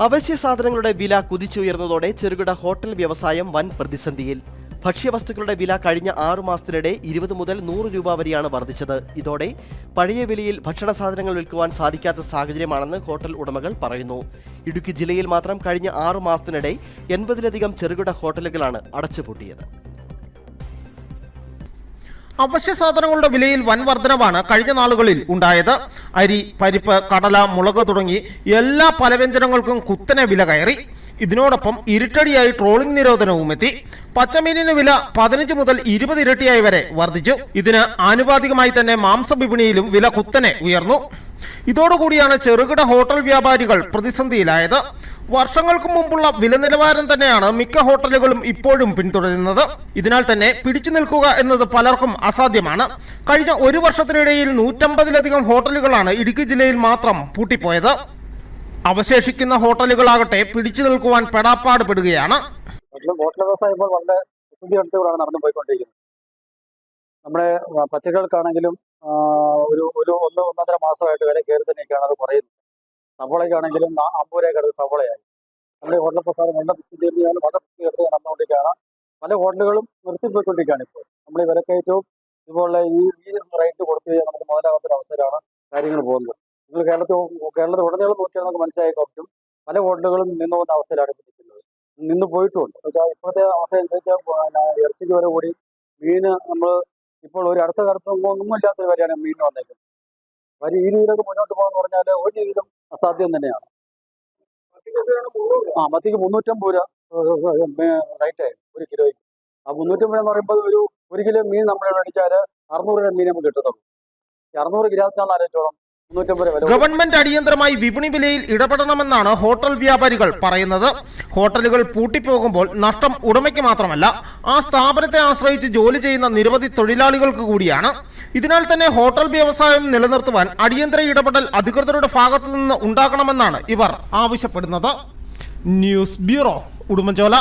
അവശ്യ സാധനങ്ങളുടെ വില കുതിച്ചുയർന്നതോടെ ചെറുകിട ഹോട്ടൽ വ്യവസായം വൻ പ്രതിസന്ധിയിൽ. ഭക്ഷ്യവസ്തുക്കളുടെ വില കഴിഞ്ഞ ആറു മാസത്തിനിടെ ഇരുപത് മുതൽ നൂറ് രൂപ വരെയാണ് വർദ്ധിച്ചത്. ഇതോടെ പഴയ വിലയിൽ ഭക്ഷണ സാധനങ്ങൾ വിൽക്കുവാൻ സാധിക്കാത്ത സാഹചര്യമാണെന്ന് ഹോട്ടൽ ഉടമകൾ പറയുന്നു. ഇടുക്കി ജില്ലയിൽ മാത്രം കഴിഞ്ഞ ആറു മാസത്തിനിടെ എൺപതിലധികം ചെറുകിട ഹോട്ടലുകളാണ് അടച്ചുപൂട്ടിയത്. അവശ്യ സാധനങ്ങളുടെ വിലയിൽ വൻ വർധനവാണ് കഴിഞ്ഞ നാളുകളിൽ ഉണ്ടായത്. അരി പരിപ്പ് കടല മുളക് തുടങ്ങി എല്ലാ പലവ്യഞ്ജനങ്ങൾക്കും കുത്തനെ വില കയറി. ഇതിനോടൊപ്പം ഇരുട്ടടിയായി ട്രോളിംഗ് നിരോധനവും എത്തി. പച്ചമീനിന് വില പതിനഞ്ച് മുതൽ ഇരുപത് ഇരട്ടിയായി വരെ വർദ്ധിച്ചു ഇതിന് ആനുപാതികമായി തന്നെ മാംസ വിപണിയിലും വില കുത്തനെ ഉയർന്നു. ഇതോടുകൂടിയാണ് ചെറുകിട ഹോട്ടൽ വ്യാപാരികൾ പ്രതിസന്ധിയിലായത്. വർഷങ്ങൾക്ക് മുമ്പുള്ള വില നിലവാരം തന്നെയാണ് മിക്ക ഹോട്ടലുകളും ഇപ്പോഴും പിന്തുടരുന്നത്. ഇതിനാൽ തന്നെ പിടിച്ചു നിൽക്കുക എന്നത് പലർക്കും അസാധ്യമാണ്. കഴിഞ്ഞ ഒരു വർഷത്തിനിടയിൽ നൂറ്റമ്പതിലധികം ഹോട്ടലുകളാണ് ഇടുക്കി ജില്ലയിൽ മാത്രം പൂട്ടിപ്പോയത്. അവശേഷിക്കുന്ന ഹോട്ടലുകളാകട്ടെ പിടിച്ചു നിൽക്കുവാൻ പെടാപ്പാട് പെടുകയാണ് ഹോട്ടൽ ഇപ്പോൾ വളരെ നടന്നു നമ്മുടെ പച്ചക്കറികൾക്കാണെങ്കിലും ഒരു ഒരു ഒന്ന് ഒന്നര മാസമായിട്ട് വരെ കയറി തന്നെയൊക്കെയാണ് അത് കുറയുന്നത്. സവോളയ്ക്കാണെങ്കിലും രൂപ കിടന്ന് സവോളയായി. നമ്മുടെ ഹോട്ടൽ പ്രസാദം വെള്ളം സ്ഥിതി വളരെ സ്ഥിതി എടുത്ത് നടന്നുകൊണ്ടിരിക്കുകയാണ് പല ഹോട്ടലുകളും നിർത്തിപ്പോയിക്കൊണ്ടിരിക്കുകയാണ് ഇപ്പോൾ. നമ്മൾ ഈ വിലക്കയറ്റവും ഇതുപോലുള്ള ഈ ഈ റേറ്റ് കൊടുത്തു കഴിഞ്ഞാൽ നമുക്ക് മുതലാവാത്തൊരു അവസരമാണ് കാര്യങ്ങൾ പോകുന്നത്. നിങ്ങൾ കേരളത്തിൽ കേരളത്തിൽ ഉടനീളം നോക്കിയാൽ നമുക്ക് മനസ്സിലായി കുറച്ചും പല ഹോട്ടലുകളും നിന്നു പോകുന്ന അവസ്ഥയിലാണ് ഇപ്പോൾ നിൽക്കുന്നത്. നിന്ന് പോയിട്ടുമുണ്ട്. എന്നുവെച്ചാൽ ഇപ്പോഴത്തെ അവസ്ഥ അനുസരിച്ച് ഇറച്ചിക്ക് വരെ കൂടി മീന് നമ്മൾ ഇപ്പോൾ ഒരു അടുത്ത ഒന്നും ഇല്ലാത്തൊരു വരെയാണ് മീൻ വന്നേക്കുന്നത്. വരി ഈ രീതിയിലൊക്കെ മുന്നോട്ട് പോകാന്ന് പറഞ്ഞാൽ ഒരു രീതിയിലും അസാധ്യം തന്നെയാണ്. ആ മത്തിക്ക് മുന്നൂറ്റമ്പത് രൂപ റേറ്റ് ഒരു കിലോയ്ക്ക്. ആ മുന്നൂറ്റമ്പത് എന്ന് പറയുമ്പോൾ ഒരു ഒരു കിലോ മീൻ നമ്മൾ മേടിച്ചാൽ അറുന്നൂറ് രൂപ മീൻ നമുക്ക് കിട്ടുന്നുള്ളൂ ഈ അറുന്നൂറ് ഗ്രാമത്തിനാന്ന് ആലോചിച്ചോളം ഗവൺമെന്റ് അടിയന്തരമായി വിപണി വിലയിൽ ഇടപെടണമെന്നാണ് ഹോട്ടൽ വ്യാപാരികൾ പറയുന്നത്. ഹോട്ടലുകൾ പൂട്ടിപ്പോകുമ്പോൾ നഷ്ടം ഉടമയ്ക്ക് മാത്രമല്ല ആ സ്ഥാപനത്തെ ആശ്രയിച്ച് ജോലി ചെയ്യുന്ന നിരവധി തൊഴിലാളികൾക്ക് കൂടിയാണ്. ഇതിനാൽ തന്നെ ഹോട്ടൽ വ്യവസായം നിലനിർത്തുവാൻ അടിയന്തര ഇടപെടൽ അധികൃതരുടെ ഭാഗത്തു നിന്ന് ഉണ്ടാകണമെന്നാണ് ഇവർ ആവശ്യപ്പെടുന്നത്. News bureau Udumbanchola.